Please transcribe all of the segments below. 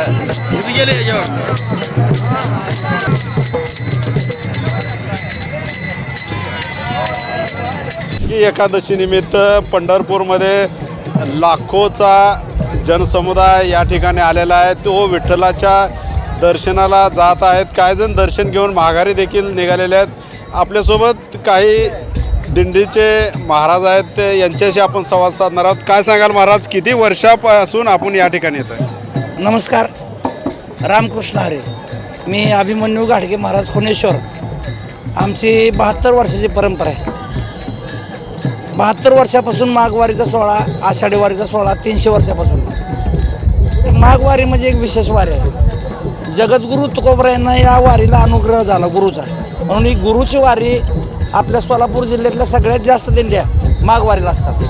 तुम्ही गेले याच्यावर ही एकादशीनिमित्त पंढरपूरमध्ये लाखोचा जनसमुदाय या ठिकाणी आलेला आहे. तो विठ्ठलाच्या दर्शनाला जात आहेत. काही जण दर्शन घेऊन माघारी देखील निघालेले आहेत. आपल्यासोबत काही दिंडीचे महाराज आहेत. ते यांच्याशी आपण संवाद साधणार आहोत. काय सांगाल महाराज किती वर्षापासून आपण या ठिकाणी येत आहे नमस्कार. रामकृष्ण हरे. मी अभिमन्यू गाडगे महाराज पुणेश्वर. आमची बहात्तर वर्षाची परंपरा आहे. बहात्तर वर्षापासून माघवारीचा सोहळा आषाढी वारीचा सोहळा तीनशे वर्षापासून. माघवारी म्हणजे एक विशेष वारी आहे. जगद्गुरू तुकोबरायांना या वारीला अनुग्रह झाला गुरुचा. म्हणून ही गुरुची वारी आपल्या सोलापूर जिल्ह्यातल्या सगळ्यात जास्त दिंड्या माघवारीला असतात.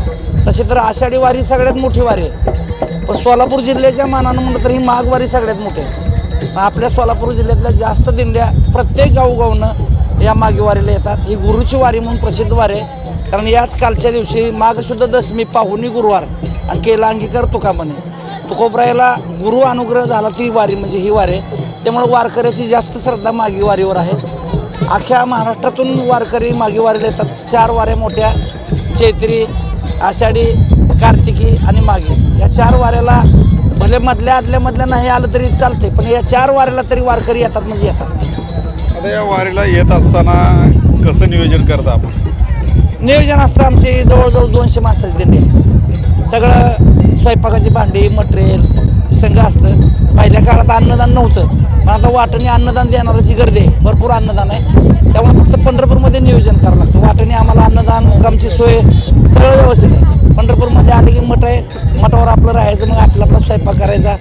तशी तर आषाढी वारी सगळ्यात मोठी वारी आहे. सोलापूर जिल्ह्याच्या मानानं म्हटलं तर ही माघवारी सगळ्यात मोठी आहे. आपल्या सोलापूर जिल्ह्यातल्या जास्त दिंड्या प्रत्येक गावगावनं या मागेवारीला येतात. ही गुरुची वारी म्हणून प्रसिद्ध वारी आहे. कारण याच कालच्या दिवशी माघशुद्ध दशमी पाहुणी गुरुवार आणि केला अंगीकार तुका म्हणे तुकोबरायला गुरु अनुग्रह झाला ती वारी म्हणजे ही वारी आहे. त्यामुळे वारकऱ्याची जास्त श्रद्धा मागी वारीवर आहे. अख्ख्या महाराष्ट्रातून वारकरी मागी वारीला येतात. चार वाऱ्या मोठ्या चैत्री आषाढी कार्तिकी आणि मागी या चार वाऱ्याला भले मधल्या आदल्या मधल्या नाही आलं तरी चालते पण या चार वाऱ्याला तरी वारकरी येतात म्हणजे येतात आता या वारीला येत असताना कसं नियोजन करता आपण नियोजन असतं आमचे जवळजवळ दोनशे माणसाची दिंडी. सगळं स्वयंपाकाची भांडी मटेरियल संघ असतं. पहिल्या काळात अन्नदान नव्हतं. पण आता वाटणी अन्नदान देणाऱ्याची गर्दी आहे. भरपूर अन्नदान आहे. त्यामुळे फक्त पंढरपूरमध्ये नियोजन करावं लागतं. वाटणी आम्हाला अन्नदान मुक्कामची सोय सगळं व्यवस्थित आहे. पंढरपूरमध्ये आले की मठ आहे. मठावर आपलं राहायचं मग आपला आपला स्वयंपाक करायचा.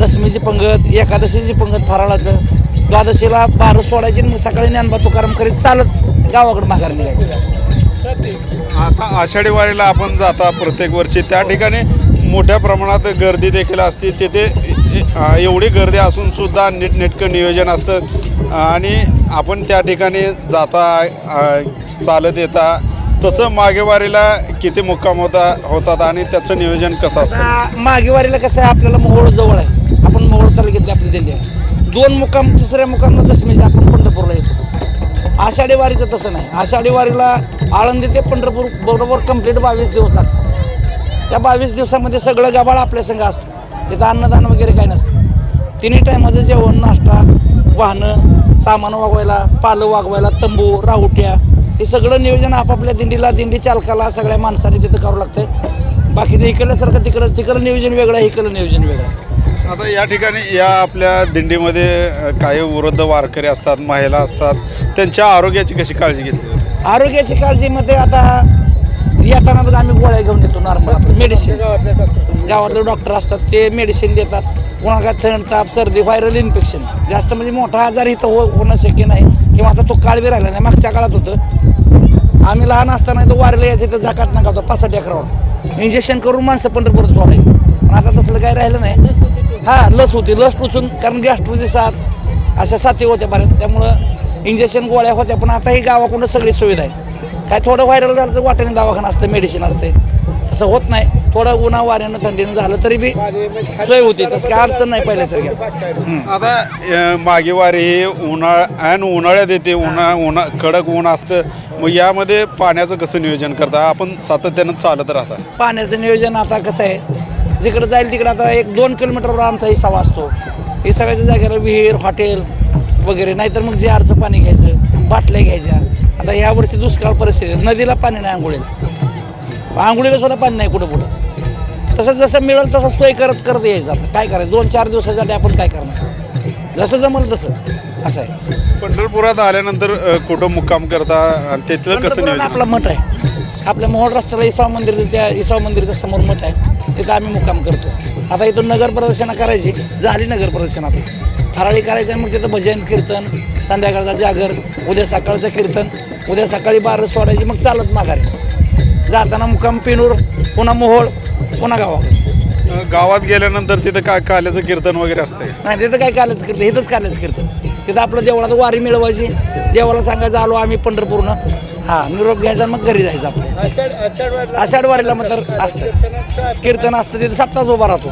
दशमीची पंगत एकादशीची पंगत फराळाचं. द्वादशीला बारं सोडायची आणि मग सकाळी ज्ञानबा तुकाराम करीत चालत गावाकडे माघार निघायचं. आता आषाढी वारीला आपण जाता प्रत्येक वर्षी. त्या ठिकाणी मोठ्या प्रमाणात गर्दी देखील असते. तिथे एवढी गर्दी असून सुद्धा नीटनेटकं नियोजन असतं. आणि आपण त्या ठिकाणी जाता चालत येता. तसं मागेवारीला किती मुक्काम होता होतात आणि त्याचं नियोजन कसं असतं? मागेवारीला कसं आहे आपल्याला मोहोळ जवळ आहे. आपण मोहोळ तालुक्यातली आपली दिंडी आहे दोन मुक्काम दुसऱ्या मुक्कामला दशमीचे म्हणजे आपण पंढरपूरला येतो. आषाढी वारीचं तसं नाही. आषाढी वारीला आळंदी ते पंढरपूर बरोबर कंप्लीट बावीस दिवस लागतात. त्या बावीस दिवसामध्ये सगळं गाबाळ आपल्या संघ असतं. तिथं अन्नदान वगैरे काही नसतं. तिन्ही टायमाचं जेवण नाश्ता वाहनं सामान वागवायला पालं वागवायला तंबू राहुट्या हे सगळं नियोजन आपापल्या दिंडीला दिंडी चालकाला सगळ्या माणसाने तिथं करावं लागतं बाकीचं इकडल्यासारखं तिकडं तिकडं नियोजन वेगळं आहे इकडलं नियोजन वेगळं. आहे आता या ठिकाणी या आपल्या दिंडीमध्ये काही वृद्ध वारकरी असतात महिला असतात त्यांच्या आरोग्याची कशी काळजी घेतली? आरोग्याची काळजीमध्ये आता येताना तर आम्ही गोळ्या घेऊन येतो नॉर्मल मेडिसिन गावातले डॉक्टर असतात ते मेडिसिन देतात. कोणाला काय थंड ताप सर्दी व्हायरल इन्फेक्शन जास्त म्हणजे मोठा आजार इथं हो होणं शक्य नाही. किंवा आता तो काळ बी राहिला नाही मागच्या काळात होतं. आम्ही लहान असताना तो वारीला यायचं तर जाकात नका होता पाच अकरावर इंजेक्शन करून माणसं पंढरपूरच सोडायची. पण आता तसलं काही राहिलं नाही. हां लस होती. लस टोचून कारण गॅस्ट्रोची साथ अशा साथी होत्या बऱ्याच. त्यामुळं इंजेक्शन गोळ्या होत्या पण आता ही गावाकडून सगळी सुविधा आहे. काय थोडं व्हायरल झालं तर वाटेने दवाखाना असतं मेडिसिन असते असं होत नाही. थोडं उन्हा वाऱ्यानं थंडीनं झालं तरी बी सोय होती. तसं काय अडचण नाही पहिल्यासारख्या आता अ, मागे वारी ही उन्हाळ ऐन उन्हाळ्यात येते. उन्हा उन्हा कडक ऊन असतं. मग यामध्ये पाण्याचं कसं नियोजन करता? आपण सातत्यानं चालत राहता. पाण्याचं नियोजन आता कसं आहे? जिकडं जाईल तिकडं आता एक दोन किलोमीटरवर आमचा हिसावा असतो. हे सगळ्याच्या जागेला विहीर हॉटेल वगैरे. नाहीतर मग जे आरचं पाणी घ्यायचं बाटल्या घ्यायच्या. आता यावर्षी दुष्काळ परिस्थिती. नदीला पाणी नाही आंघोळीला. आंघोळीला सुद्धा पाणी नाही कुठं कुठं तसं जसं मिळेल तसं सोय करत करत यायचं आता काय करायचं? दोन चार दिवसासाठी आपण काय करणार? जसं जमलं तसं. असं आहे. पंढरपुरात आल्यानंतर कुठं मुक्काम करता आणि तिथलं कसं आपला मठ आहे. आपल्या मोहोळ रस्त्याला इसाव मंदिर त्या इसाव मंदिराच्या समोर मठ आहे. तिथं आम्ही मुक्काम करतो. आता इथून नगर प्रदक्षिणा करायची. झाली नगर प्रदक्षिणा. आता फराळी करायचं मग तिथं भजन कीर्तन संध्याकाळचा जागर उद्या सकाळचं कीर्तन. उद्या सकाळी बारा सोडायची मग चालत माघारी. जाताना मुक्काम पिनूर पुन्हा मोहोळ पुन्हा गावाकडे. गावात गेल्यानंतर तिथं काय काल्याचं कीर्तन वगैरे असतंय? नाही तिथं काय कालच कीर्तन इथंच कालच कीर्तन. तिथं आपलं देवळात वारी मिळवायची देवाला सांगायचं आलो आम्ही पंढरपूरनं. हा निरोप घ्यायचा आणि मग घरी जायचं आपलं. आषाढ वारीला मग तर असतं. कीर्तन असतं तिथे सप्ताह उभा राहतो.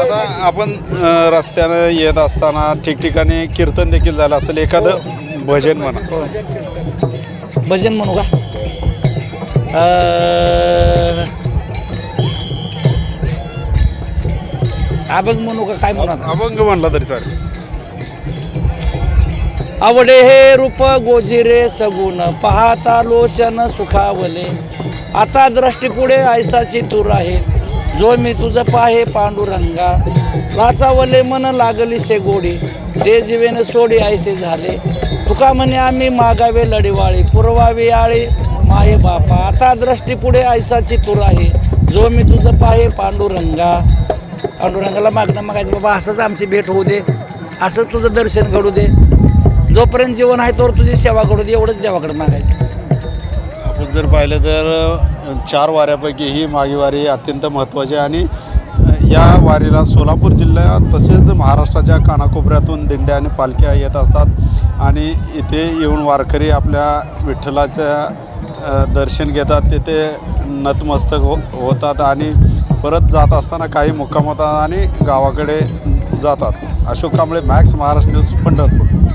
आता आपण अ, रस्त्यानं येत असताना ठिकठिकाणी कीर्तन देखील झालं असेल एखादं भजन म्हणा. भजन म्हणू का? अभंग म्हणू का? काय म्हणू? अभंग म्हणला तरी चालेल. आवडे हे रूप गोजिरे सगुण पाहता लोचन सुखावले. आता दृष्टी पुढे ऐसाची तूर आहे. जो मी तुझं पाहे पांडुरंगा. वाचावले मन लागली से गोडी. ते जीवेने सोडी ऐसे झाले. तुका म्हणे आम्ही मागावे लढीवाळी पुरवावी आळी माये बापा. आता दृष्टी पुढे ऐसाची तूर आहे. जो मी तुझं पाहे पांडुरंगा. पांडुरंगाला मागणं मागायचं बाबा असंच आमची भेट होऊ दे. असंच तुझं दर्शन घडू दे. जोपर्यंत जीवन आहे तोवर तुझी सेवा करू दे एवढंच देवाकडे मागायचं. आपण जर पाहिलं तर चार वाऱ्यापैकी ही मागीवारी अत्यंत महत्त्वाची आणि या वारीला सोलापूर जिल्ह्यात तसेच महाराष्ट्राच्या कानाकोपऱ्यातून दिंड्या आणि पालख्या येत असतात. आणि इथे येऊन वारकरी आपल्या विठ्ठलाच्या दर्शन घेतात. तिथे नतमस्तक हो होतात आणि परत जात असताना काही मुक्काम होतात आणि गावाकडे जातात. Ashok Kamble Max Maharashtra news Pandharpur.